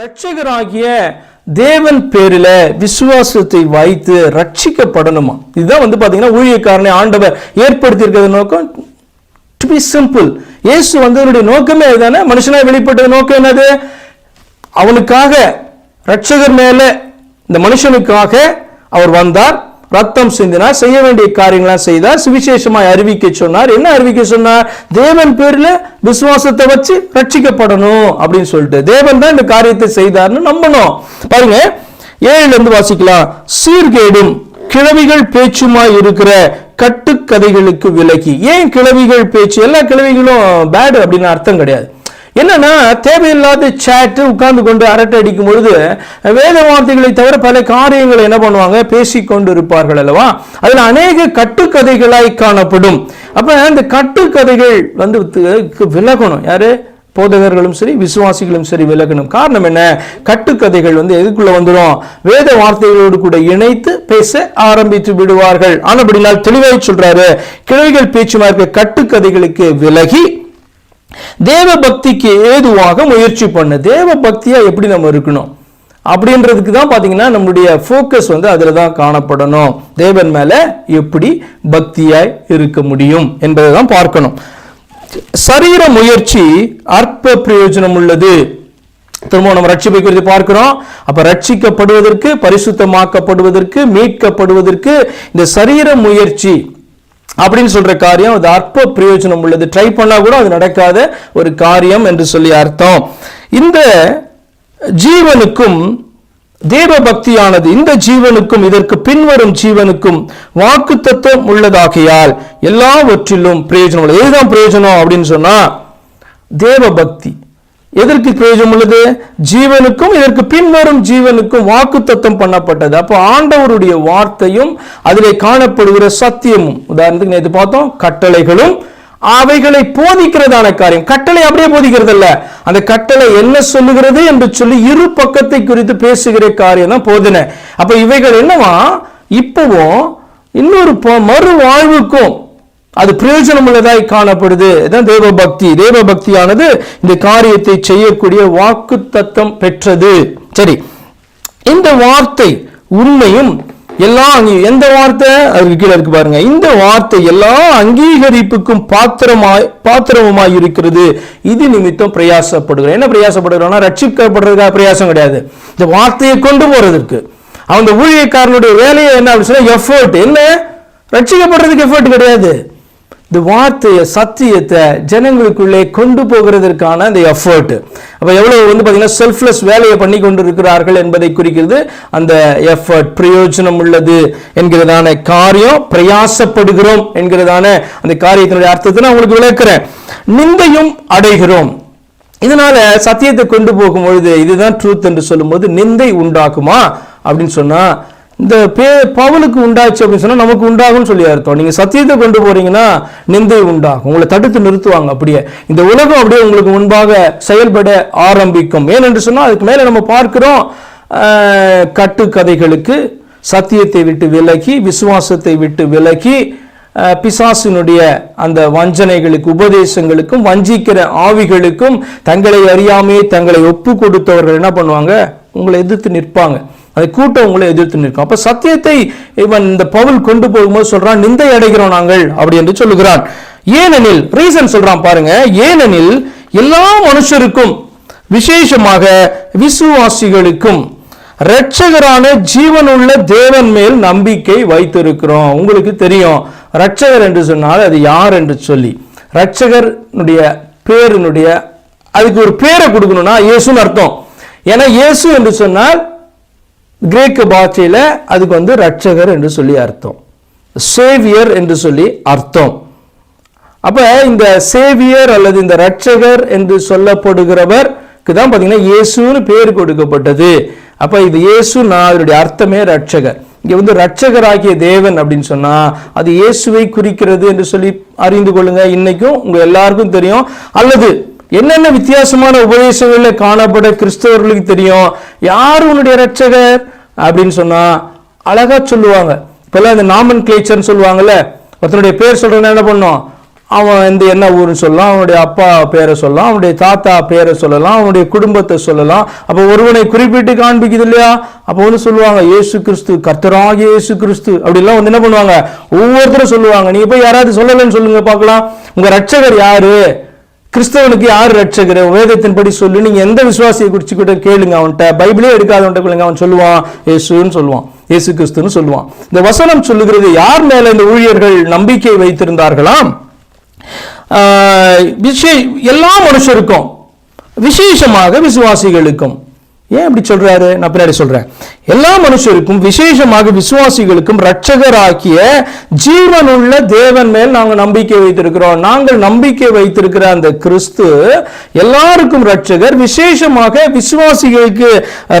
ரட்சகராகிய தேவன் பேரில் விசுவாசத்தை வைத்து ரட்சிக்கப்படணுமா இதுதான் வந்து பார்த்தீங்கன்னா ஊழியக்காரனை ஆண்டவர் ஏற்படுத்தி இருக்கிறது நோக்கம். டு பி சிம்பிள் இயேசு வந்தவருடைய நோக்கமே தானே மனுஷனாக வெளிப்பட்ட நோக்கம் என்னது? அவனுக்காக ரட்சகர் மேலே இந்த மனுஷனுக்காக அவர் வந்தார். ரத்தம் சிந்தினார் செய்ய வேண்டிய காரியங்களாம் செய்தார். சுவிசேஷமாய் அறிவிக்க சொன்னார். என்ன அறிவிக்க சொன்னார்? தேவன் பேர்ல விசுவாசத்தை வச்சு ரட்சிக்கப்படணும் அப்படின்னு சொல்லிட்டு. தேவன் தான் இந்த காரியத்தை செய்தார்னு நம்பணும். பாருங்க ஏழுல இருந்து வாசிக்கலாம். சீர்கேடும் கிழவிகள் பேச்சுமாய் இருக்கிற கட்டுக்கதைகளுக்கு விலகி. ஏன் கிழவிகள் பேச்சு? எல்லா கிழவிகளும் பேடு அப்படின்னு அர்த்தம் கிடையாது. என்னன்னா தேவையில்லாத சேட்டு உட்கார்ந்து கொண்டு அரட்டை அடிக்கும் பொழுது வேத வார்த்தைகளை தவிர பல காரியங்களை என்ன பண்ணுவாங்க? பேசிக்கொண்டு இருப்பார்கள் அல்லவா? அதில் அநேக கட்டுக்கதைகளாய் காணப்படும். அப்ப இந்த கட்டுக்கதைகள் வந்து விலகணும். யாரு? போதகர்களும் சரி விசுவாசிகளும் சரி விலகணும். காரணம் என்ன? கட்டுக்கதைகள் வந்து எதுக்குள்ள வந்துடும் வேத வார்த்தைகளோடு கூட இணைத்து பேச ஆரம்பித்து விடுவார்கள். ஆனபடினால் தெளிவாக சொல்றாரு கிழவிகள் பேச்சுமா இருக்க கட்டுக்கதைகளுக்கு விலகி தேவ பக்திக்கு ஏதுவாக முயற்சி பண்ணு. தேவ பக்தியாக எப்படி நம்ம இருக்கணும்? அப்படின்றதுக்கு தான் பார்த்தீங்கன்னா நம்மளுடைய ஃபோக்கஸ் வந்து அதில் தான் காணப்படணும். தேவன் மேலே எப்படி பக்தியாய் இருக்க முடியும் என்பதை தான் பார்க்கணும். சரீர முயற்சி அற்ப பிரயோஜனம் உள்ளது. திரும்ப நம்ம ரட்சிப்பை குறித்து பார்க்கிறோம். அப்ப ரட்சிக்கப்படுவதற்கு பரிசுத்தமாக்கப்படுவதற்கு மீட்கப்படுவதற்கு இந்த சரீர முயற்சி அப்படின்னு சொல்ற காரியம் அது அற்ப பிரயோஜனம் உள்ளது. ட்ரை பண்ணா கூட அது நடக்காத ஒரு காரியம் என்று சொல்லி அர்த்தம். இந்த ஜீவனுக்கும் தேவ பக்தியானது இந்த ஜீவனுக்கும் இதற்கு பின்வரும் ஜீவனுக்கும் வாக்கு தத்துவம் உள்ளதாகையால் எல்லாவற்றிலும் பிரயோஜனம் உள்ளது. எதுதான் பிரயோஜனம் அப்படின்னு சொன்னா தேவ பக்தி எதற்கு பிரயோஜனம் உள்ளது? ஜீவனுக்கும் இதற்கு பின்வரும் ஜீவனுக்கும் வாக்கு தத்துவம் பண்ணப்பட்டது. அப்போ ஆண்டவருடைய வார்த்தையும் அதிலே காணப்படுகிற சத்தியமும் உதாரணத்துக்கு நேற்று பார்த்தோம் கட்டளைகளும் அவைகளை போதிக்கிறதான காரியம். கட்டளை அப்படியே போதிக்கிறது இல்ல அந்த கட்டளை என்ன சொல்லுகிறது என்று சொல்லி இரு பக்கத்தை குறித்து பேசுகிற காரியம் தான் போதின. அப்ப இவைகள் என்னவா? இப்பவும் இன்னொரு மறு வாழ்வுக்கும் அது பிரயோஜனம் உள்ளதாய் காணப்படுது. இதான் தேவ பக்தி தேவ பக்தியானது இந்த காரியத்தை செய்யக்கூடிய வாக்கு தத்தம் பெற்றது. சரி. இந்த வார்த்தை உண்மையும் எல்லா அங்கீ- எந்த வார்த்தை? அதுக்கு கீழே இருக்கு பாருங்க. இந்த வார்த்தை எல்லா அங்கீகரிப்புக்கும் பாத்திரமாய் பாத்திரமுமாய் இருக்கிறது. இது நிமித்தம் பிரயாசப்படுகிறோம். என்ன பிரயாசப்படுகிறோம்னா ரட்சிக்கப்படுறதுக்காக பிரயாசம் கிடையாது. இந்த வார்த்தையை கொண்டு போறதற்கு அந்த ஊழியக்காரனுடைய வேலையை என்ன அப்படின்னு சொன்னா எஃபர்ட் என்ன? ரட்சிக்கப்படுறதுக்கு எஃபர்ட் கிடையாது. இந்த வார்த்தையை சத்தியத்தை ஜனங்களுக்குள்ளே கொண்டு போகிறதற்கான அந்த எஃபர்ட் அப்போ எவ்வளோ வந்து பார்த்தீங்கன்னா செல்ஃப்லெஸ் வேலையை பண்ணி கொண்டு இருக்கிறார்கள் என்பதை குறிக்கிறது அந்த எஃபர்ட் பிரயோஜனம் உள்ளது என்கிறதான காரியம். பிரயாசப்படுகிறோம் என்கிறதான அந்த காரியத்தினுடைய அர்த்தத்தை நான் உங்களுக்கு விளக்குறேன். நிந்தையும் அடைகிறோம். இதனால சத்தியத்தை கொண்டு போகும் பொழுது இதுதான் ட்ரூத் என்று சொல்லும்போது நிந்தை உண்டாக்குமா அப்படின்னு சொன்னால் இந்த பே பவுலுக்கு உண்டாச்சு அப்படின்னு சொன்னால் நமக்கு உண்டாகும்னு சொல்லி அர்த்தம். நீங்கள் சத்தியத்தை கொண்டு போகிறீங்கன்னா நிந்தை உண்டாகும். உங்களை தடுத்து நிறுத்துவாங்க அப்படியே. இந்த உலகம் அப்படியே உங்களுக்கு முன்பாக செயல்பட ஆரம்பிக்கும். ஏனென்று சொன்னால் அதுக்கு மேலே நம்ம பார்க்கிறோம் கட்டுக்கதைகளுக்கு சத்தியத்தை விட்டு விலகி விசுவாசத்தை விட்டு விலகி பிசாசினுடைய அந்த வஞ்சனைகளுக்கு உபதேசங்களுக்கும் வஞ்சிக்கிற ஆவிகளுக்கும் தங்களை அறியாமையே தங்களை ஒப்பு கொடுத்தவர்கள் என்ன பண்ணுவாங்க? உங்களை எதிர்த்து நிற்பாங்க. அதை கூட்டம் உங்களை எதிர்த்து நிற்கும். அப்ப சத்தியத்தை இவன் இந்த பவுல் கொண்டு போகும்போது சொல்றான் நிந்தை அடைகிறோம் நாங்கள் அப்படி என்று சொல்லுகிறான். ஏனெனில் ரீசன் சொல்றான் பாருங்க ஏனெனில் எல்லா மனுஷருக்கும் விசேஷமாக விசுவாசிகளுக்கும் இரட்சகரான ஜீவனுள்ள தேவன் மேல் நம்பிக்கை வைத்திருக்கிறோம். உங்களுக்கு தெரியும் இரட்சகர் என்று சொன்னால் அது யார் என்று சொல்லி. இரட்சகருடைய பேருனுடைய அதுக்கு ஒரு பேரை கொடுக்கணும்னா இயேசுன்னு அர்த்தம். ஏன்னா இயேசு என்று சொன்னால் கிரேக்கு பாஷையில் அதுக்கு வந்து ரட்சகர் என்று சொல்லி அர்த்தம். சேவியர் என்று சொல்லி அர்த்தம். அப்போ இந்த சேவியர் அல்லது இந்த ரட்சகர் என்று சொல்லப்படுகிறவருக்கு தான் பார்த்தீங்கன்னா இயேசுன்னு பேர் கொடுக்கப்பட்டது. அப்போ இது இயேசு நான் அதனுடைய அர்த்தமே ரட்சகர் இங்கே வந்து ரட்சகராகிய தேவன் அப்படின்னு சொன்னால் அது இயேசுவை குறிக்கிறது என்று சொல்லி அறிந்து கொள்ளுங்க. இன்னைக்கும் உங்கள் எல்லாருக்கும் தெரியும். அல்லது என்னென்ன வித்தியாசமான உபதேசங்களில் காணப்பட கிறிஸ்தவர்களுக்கு தெரியும்? யார் உன்னுடைய ரட்சகர் அப்படின்னு சொன்னா அழகா சொல்லுவாங்க. இப்பெல்லாம் இந்த நாமன் கிளேச்சர்னு சொல்லுவாங்கல்ல ஒருத்தனுடைய பேர் சொல்றேன்னா என்ன பண்ணும்? அவன் இந்த என்ன ஊர்னு சொல்லலாம் அவனுடைய அப்பா பேரை சொல்லலாம் அவனுடைய தாத்தா பேரை சொல்லலாம் அவனுடைய குடும்பத்தை சொல்லலாம். அப்போ ஒருவனை குறிப்பிட்டு காண்பிக்குது இல்லையா? அப்போ வந்து சொல்லுவாங்க இயேசு கிறிஸ்து கர்த்தராக இயேசு கிறிஸ்து. அப்படிலாம் வந்து என்ன பண்ணுவாங்க? ஒவ்வொருத்தரும் சொல்லுவாங்க. நீங்க போய் யாராவது சொல்லலைன்னு சொல்லுங்க பார்க்கலாம். உங்க ரட்சகர் யாரு? கிறிஸ்தவனுக்கு யார் ரட்சகர் வேதத்தின்படி சொல்லு. நீங்கள் எந்த விசுவாசியை குறிச்சுக்கிட்ட கேளுங்க அவன்கிட்ட. பைபிளே எடுக்காதவன்ட்ட கேளுங்க. அவன் சொல்லுவான் இயேசுன்னு சொல்லுவான். இயேசு கிறிஸ்துன்னு சொல்லுவான். இந்த வசனம் சொல்லுகிறது யார் மேல இந்த ஊழியர்கள் நம்பிக்கை வைத்திருந்தார்களாம்? விஷய எல்லா மனுஷருக்கும் விசேஷமாக விசுவாசிகளுக்கும். ஏன் இப்படி சொல்றாரு? நான் பின்னாடி சொல்றேன். எல்லா மனுஷருக்கும் விசேஷமாக விசுவாசிகளுக்கும் இரட்சகராக்கிய ஜீவனுள்ள தேவன் மேல் நாங்கள் நம்பிக்கை வைத்திருக்கிறோம். நாங்கள் நம்பிக்கை வைத்திருக்கிற அந்த கிறிஸ்து எல்லாருக்கும் ரட்சகர் விசேஷமாக விசுவாசிகளுக்கு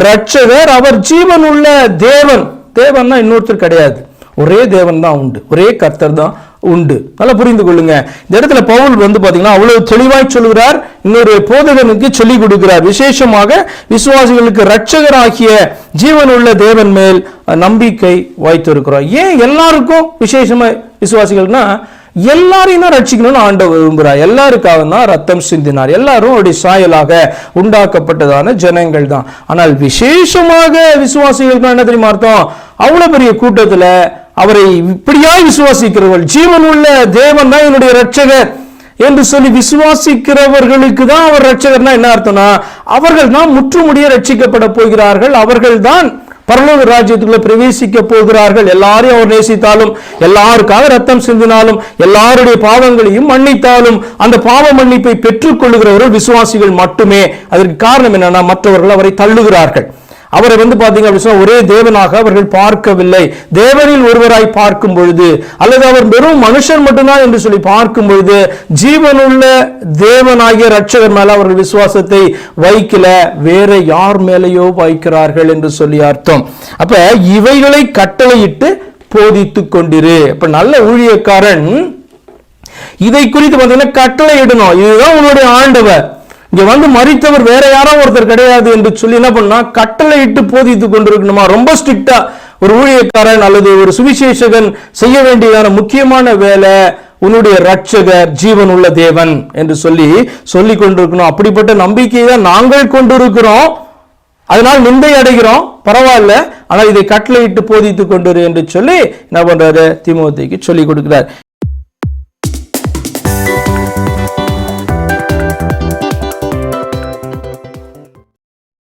ரட்சகர் அவர் ஜீவனுள்ள தேவன். தேவன்னா இன்னொருத்தர் கிடையாது. ஒரே தேவன் தான் உண்டு. ஒரே கர்த்தர் தான் உண்டு. நல்லா புரிந்து கொள்ளுங்க. இந்த இடத்துல பவுல் வந்து பாத்தீங்கன்னா அவ்வளவு தெளிவாய் சொல்கிறார் இன்னொரு போதகனுக்கு சொல்லிக் கொடுக்கிறார். விசேஷமாக விசுவாசிகளுக்கு இரட்சகராகிய ஜீவனுள்ள தேவன் மேல் நம்பிக்கை வைத்திருக்கிறோம். ஏன் எல்லாருக்கும் விசேஷமா விசுவாசிகள்னா எல்லாரையும் தான் ரட்சிக்கணும்னு ஆண்டவர் விரும்புகிறார் எல்லாருக்காக தான் ரத்தம் சிந்தினார். எல்லாரும் அவருடைய சாயலாக உண்டாக்கப்பட்டதான ஜனங்கள் தான். ஆனால் விசேஷமாக விசுவாசிகளுக்கு என்ன தெரியுமா அர்த்தம்? அவ்வளோ பெரிய கூட்டத்தில் அவரை இப்படியாய் விசுவாசிக்கிறவர்கள் உள்ள தேவன் தான் என்னுடைய ரட்சகர் என்று சொல்லி விசுவாசிக்கிறவர்களுக்கு தான் அவர் ரட்சகர்னா என்ன அர்த்தம்னா அவர்கள் தான் முற்றுமுடிய ரட்சிக்கப்பட போகிறார்கள் அவர்கள் தான் பரலோக ராஜ்யத்துக்குள்ள பிரவேசிக்க போகிறார்கள். எல்லாரையும் அவர் நேசித்தாலும் எல்லாருக்காக ரத்தம் சிந்தினாலும் எல்லாருடைய பாவங்களையும் மன்னித்தாலும் அந்த பாவ மன்னிப்பை பெற்றுக் கொள்ளுகிறவர்கள் விசுவாசிகள் மட்டுமே. அதற்கு காரணம் என்னன்னா மற்றவர்கள் அவரை தள்ளுகிறார்கள். அவரை வந்து பார்த்தீங்க அப்படின்னு சொன்னால் ஒரே தேவனாக அவர்கள் பார்க்கவில்லை. தேவனில் ஒருவராய் பார்க்கும் பொழுது அல்லது அவர் வெறும் மனுஷன் மட்டும்தான் என்று சொல்லி பார்க்கும் பொழுது ஜீவனுள்ள தேவனாகிய ரட்சகர் மேல அவர்கள் விசுவாசத்தை வைக்கல. வேற யார் மேலேயோ வைக்கிறார்கள் என்று சொல்லி அர்த்தம். அப்ப இவைகளை கட்டளையிட்டு போதித்துக் கொண்டிரு. அப்ப நல்ல ஊழியக்காரன் இதை குறித்து பார்த்தீங்கன்னா கட்டளை இடணும் இதுதான் உன்னுடைய ஆண்டவர். இங்க வந்து மறித்தவர் வேற யாரோ ஒருத்தர் கிடையாது என்று சொல்லி என்ன பண்ணா கட்டளை இட்டு போதித்து கொண்டிருக்கணுமா? ரொம்ப ஸ்ட்ரிக்டா ஒரு ஊழியக்காரன் அல்லது ஒரு சுவிசேஷகன் செய்ய வேண்டியதான முக்கியமான வேலை உன்னுடைய ரட்சகர் ஜீவன் உள்ள தேவன் என்று சொல்லி சொல்லி கொண்டிருக்கணும். அப்படிப்பட்ட நம்பிக்கையை தான் நாங்கள் கொண்டிருக்கிறோம். அதனால் நிந்தை அடைகிறோம். பரவாயில்ல. ஆனால் இதை கட்டளையிட்டு போதித்து கொண்டிரு என்று சொல்லி என்ன பண்றாரு? திமுகக்கு சொல்லி கொடுக்கிறார்.